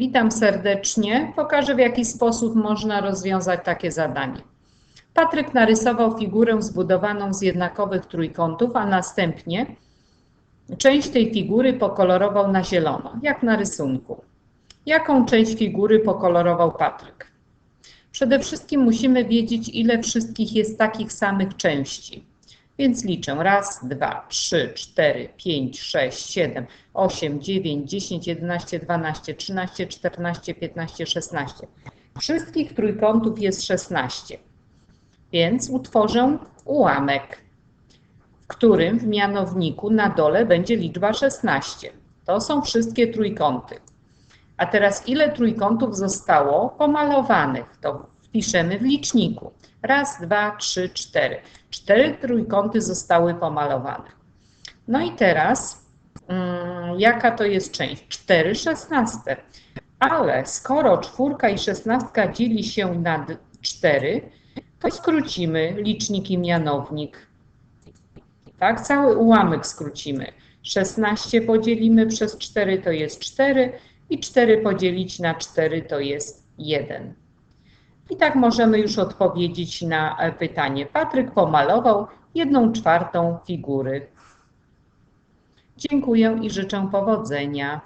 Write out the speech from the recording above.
Witam serdecznie. Pokażę, w jaki sposób można rozwiązać takie zadanie. Patryk narysował figurę zbudowaną z jednakowych trójkątów, a następnie część tej figury pokolorował na zielono, jak na rysunku. Jaką część figury pokolorował Patryk? Przede wszystkim musimy wiedzieć, ile wszystkich jest takich samych części. Więc liczę. Raz, dwa, trzy, cztery, pięć, sześć, siedem, osiem, dziewięć, dziesięć, jedenaście, dwanaście, trzynaście, czternaście, piętnaście, szesnaście. Wszystkich trójkątów jest szesnaście. Więc utworzę ułamek, w którym w mianowniku na dole będzie liczba 16. To są wszystkie trójkąty. A teraz ile trójkątów zostało pomalowanych? To wpiszemy w liczniku. Raz, dwa, trzy, cztery. Cztery trójkąty zostały pomalowane. No i teraz, mm, jaka to jest część? Cztery szesnaste. Ale skoro czwórka i szesnastka dzieli się na cztery, to skrócimy licznik i mianownik. Tak, cały ułamek skrócimy. 16 podzielimy przez 4 to jest 4 i 4 podzielić na 4 to jest 1. I tak możemy już odpowiedzieć na e, pytanie. Patryk pomalował 1 czwartą figury. Dziękuję i życzę powodzenia.